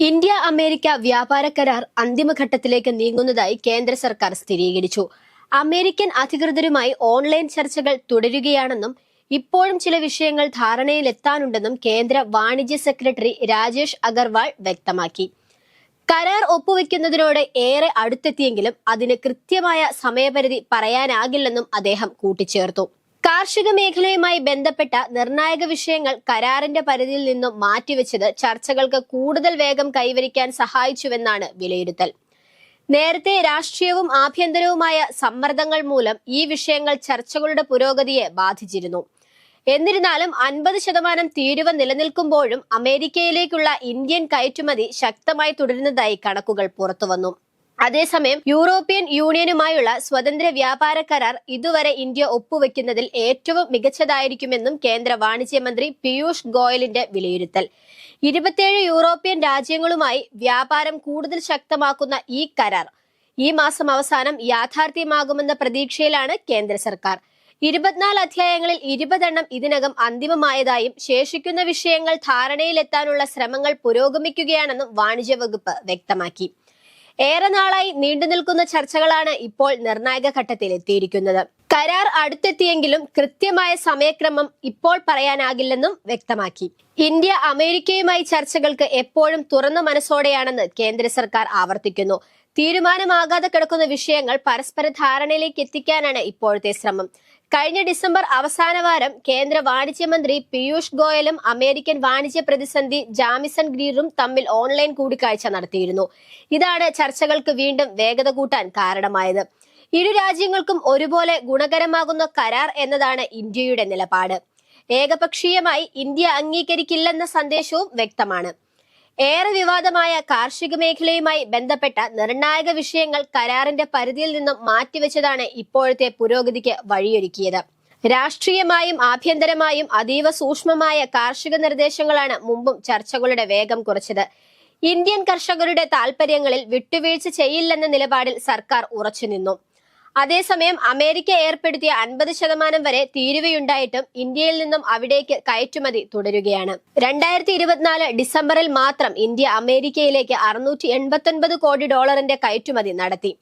India America വ്യാപാര കരാർ അന്തിമഘട്ടത്തിലേക്ക് നീങ്ങുന്നതായി കേന്ദ്ര സർക്കാർ സ്ഥിരീകരിച്ചു. അമേരിക്കൻ അധികൃതരുമായി ഓൺലൈൻ ചർച്ചകൾ തുടരുകയാണെന്നും ഇപ്പോഴും ചില വിഷയങ്ങൾ ധാരണയിലെത്താനുണ്ടെന്നും കേന്ദ്ര വാണിജ്യ സെക്രട്ടറി രാജേഷ് അഗർവാൾ വ്യക്തമാക്കി. കരാർ ഒപ്പുവെക്കുന്നതിനോട് ഏറെ അടുത്തെത്തിയെങ്കിലും അതിന് കൃത്യമായ സമയപരിധി പറയാനാകില്ലെന്നും അദ്ദേഹം കൂട്ടിച്ചേർത്തു. കാർഷിക മേഖലയുമായി ബന്ധപ്പെട്ട നിർണായക വിഷയങ്ങൾ കരാറിന്റെ പരിധിയിൽ നിന്നും മാറ്റിവെച്ചത് ചർച്ചകൾക്ക് കൂടുതൽ വേഗം കൈവരിക്കാൻ സഹായിച്ചുവെന്നാണ് വിലയിരുത്തൽ. നേരത്തെ രാഷ്ട്രീയവും ആഭ്യന്തരവുമായ സമ്മർദ്ദങ്ങൾ മൂലം ഈ വിഷയങ്ങൾ ചർച്ചകളുടെ പുരോഗതിയെ ബാധിച്ചിരുന്നു. എന്നിരുന്നാലും അൻപത് ശതമാനം തീരുവ നിലനിൽക്കുമ്പോഴും അമേരിക്കയിലേക്കുള്ള ഇന്ത്യൻ കയറ്റുമതി ശക്തമായി തുടരുന്നതായി കണക്കുകൾ പുറത്തുവന്നു. അതേസമയം യൂറോപ്യൻ യൂണിയനുമായുള്ള സ്വതന്ത്ര വ്യാപാര കരാർ ഇതുവരെ ഇന്ത്യ ഒപ്പുവെക്കുന്നതിൽ ഏറ്റവും മികച്ചതായിരിക്കുമെന്നും കേന്ദ്ര വാണിജ്യമന്ത്രി പീയൂഷ് ഗോയലിന്റെ വിലയിരുത്തൽ. ഇരുപത്തിയേഴ് യൂറോപ്യൻ രാജ്യങ്ങളുമായി വ്യാപാരം കൂടുതൽ ശക്തമാക്കുന്ന ഈ കരാർ ഈ മാസം അവസാനം യാഥാർത്ഥ്യമാകുമെന്ന പ്രതീക്ഷയിലാണ് കേന്ദ്ര സർക്കാർ. ഇരുപത്തിനാല് അധ്യായങ്ങളിൽ ഇരുപതെണ്ണം ഇതിനകം അന്തിമമായതായും ശേഷിക്കുന്ന വിഷയങ്ങൾ ധാരണയിലെത്താനുള്ള ശ്രമങ്ങൾ പുരോഗമിക്കുകയാണെന്നും വാണിജ്യ വകുപ്പ് വ്യക്തമാക്കി. ഏറെ നാളായി നീണ്ടു നിൽക്കുന്ന ചർച്ചകളാണ് ഇപ്പോൾ നിർണായക ഘട്ടത്തിൽ എത്തിയിരിക്കുന്നത്. കരാർ അടുത്തെത്തിയെങ്കിലും കൃത്യമായ സമയക്രമം ഇപ്പോൾ പറയാനാകില്ലെന്നും വ്യക്തമാക്കി. ഇന്ത്യ അമേരിക്കയുമായി ചർച്ചകൾക്ക് എപ്പോഴും തുറന്ന മനസ്സോടെയാണെന്ന് കേന്ദ്ര സർക്കാർ ആവർത്തിക്കുന്നു. തീരുമാനമാകാതെ കിടക്കുന്ന വിഷയങ്ങൾ പരസ്പര ധാരണയിലേക്ക് എത്തിക്കാനാണ് ഇപ്പോഴത്തെ ശ്രമം. കഴിഞ്ഞ ഡിസംബർ അവസാന വാരം കേന്ദ്ര വാണിജ്യമന്ത്രി പീയൂഷ് ഗോയലും അമേരിക്കൻ വാണിജ്യ പ്രതിസന്ധി ജാമിസൺ ഗ്രീറും തമ്മിൽ ഓൺലൈൻ കൂടിക്കാഴ്ച നടത്തിയിരുന്നു. ഇതാണ് ചർച്ചകൾക്ക് വീണ്ടും വേഗത കൂട്ടാൻ കാരണമായത്. ഇരു രാജ്യങ്ങൾക്കും ഒരുപോലെ ഗുണകരമാകുന്ന കരാർ എന്നതാണ് ഇന്ത്യയുടെ നിലപാട്. ഏകപക്ഷീയമായി ഇന്ത്യ അംഗീകരിക്കില്ലെന്ന സന്ദേശവും വ്യക്തമാണ്. ഏറെ വിവാദമായ കാർഷിക മേഖലയുമായി ബന്ധപ്പെട്ട നിർണായക വിഷയങ്ങൾ കരാറിന്റെ പരിധിയിൽ നിന്നും മാറ്റിവെച്ചതാണ് ഇപ്പോഴത്തെ പുരോഗതിക്ക് വഴിയൊരുക്കിയത്. രാഷ്ട്രീയമായും ആഭ്യന്തരമായും അതീവ സൂക്ഷ്മമായ കാർഷിക നിർദ്ദേശങ്ങളാണ് മുമ്പും ചർച്ചകളുടെ വേഗം കുറച്ചത്. ഇന്ത്യൻ കർഷകരുടെ താൽപര്യങ്ങളിൽ വിട്ടുവീഴ്ച ചെയ്യില്ലെന്ന നിലപാടിൽ സർക്കാർ ഉറച്ചുനിന്നു. അതേസമയം അമേരിക്ക ഏർപ്പെടുത്തിയ അൻപത് ശതമാനം വരെ തീരുവയുണ്ടായിട്ടും ഇന്ത്യയിൽ നിന്നും അവിടേക്ക് കയറ്റുമതി തുടരുകയാണ്. രണ്ടായിരത്തി ഇരുപത്തിനാല് ഡിസംബറിൽ മാത്രം ഇന്ത്യ അമേരിക്കയിലേക്ക് അറുന്നൂറ്റി എൺപത്തൊൻപത് കോടി ഡോളറിന്റെ കയറ്റുമതി നടത്തി.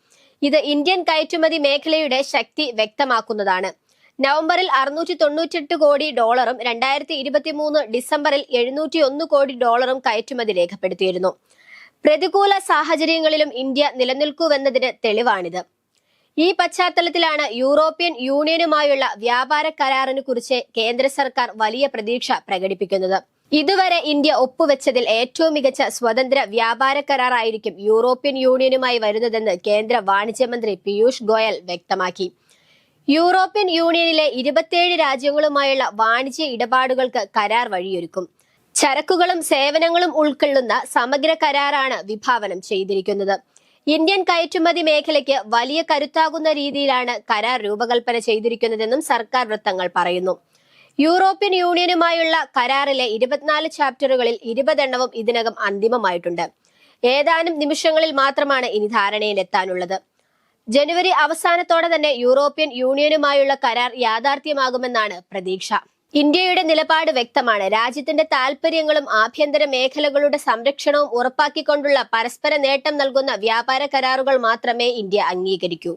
ഇത് ഇന്ത്യൻ കയറ്റുമതി മേഖലയുടെ ശക്തി വ്യക്തമാക്കുന്നതാണ്. നവംബറിൽ അറുന്നൂറ്റി തൊണ്ണൂറ്റെട്ട് കോടി ഡോളറും രണ്ടായിരത്തി ഇരുപത്തി മൂന്ന് ഡിസംബറിൽ എഴുന്നൂറ്റി ഒന്ന് കോടി ഡോളറും കയറ്റുമതി രേഖപ്പെടുത്തിയിരുന്നു. പ്രതികൂല സാഹചര്യങ്ങളിലും ഇന്ത്യ നിലനിൽക്കുവെന്നതിന് തെളിവാണിത്. ഈ പശ്ചാത്തലത്തിലാണ് യൂറോപ്യൻ യൂണിയനുമായുള്ള വ്യാപാര കരാറിനെ കുറിച്ച് കേന്ദ്ര സർക്കാർ വലിയ പ്രതീക്ഷ പ്രകടിപ്പിക്കുന്നത്. ഇതുവരെ ഇന്ത്യ ഒപ്പുവെച്ചതിൽ ഏറ്റവും മികച്ച സ്വതന്ത്ര വ്യാപാര കരാറായിരിക്കും യൂറോപ്യൻ യൂണിയനുമായി വരുന്നതെന്ന് കേന്ദ്ര വാണിജ്യമന്ത്രി പീയൂഷ് ഗോയൽ വ്യക്തമാക്കി. യൂറോപ്യൻ യൂണിയനിലെ ഇരുപത്തിയേഴ് രാജ്യങ്ങളുമായുള്ള വാണിജ്യ ഇടപാടുകൾക്ക് കരാർ വഴിയൊരുക്കും. ചരക്കുകളും സേവനങ്ങളും ഉൾക്കൊള്ളുന്ന സമഗ്ര കരാറാണ് വിഭാവനം ചെയ്തിരിക്കുന്നത്. ഇന്ത്യൻ കയറ്റുമതി മേഖലയ്ക്ക് വലിയ കരുത്താകുന്ന രീതിയിലാണ് കരാർ രൂപകൽപ്പന ചെയ്തിരിക്കുന്നതെന്നും സർക്കാർ വൃത്തങ്ങൾ പറയുന്നു. യൂറോപ്യൻ യൂണിയനുമായുള്ള കരാറിലെ ഇരുപത്തിനാല് ചാപ്റ്ററുകളിൽ ഇരുപതെണ്ണവും ഇതിനകം അന്തിമമായിട്ടുണ്ട്. ഏതാനും നിമിഷങ്ങളിൽ മാത്രമാണ് ഇനി ധാരണയിലെത്താനുള്ളത്. ജനുവരി അവസാനത്തോടെ തന്നെ യൂറോപ്യൻ യൂണിയനുമായുള്ള കരാർ യാഥാർത്ഥ്യമാകുമെന്നാണ് പ്രതീക്ഷ. ഇന്ത്യയുടെ നിലപാട് വ്യക്തമാണ്. രാജ്യത്തിന്റെ താൽപര്യങ്ങളും ആഭ്യന്തര മേഖലകളുടെ സംരക്ഷണവും ഉറപ്പാക്കിക്കൊണ്ടുള്ള പരസ്പര നേട്ടം നൽകുന്ന വ്യാപാര കരാറുകൾ മാത്രമേ ഇന്ത്യ അംഗീകരിക്കൂ.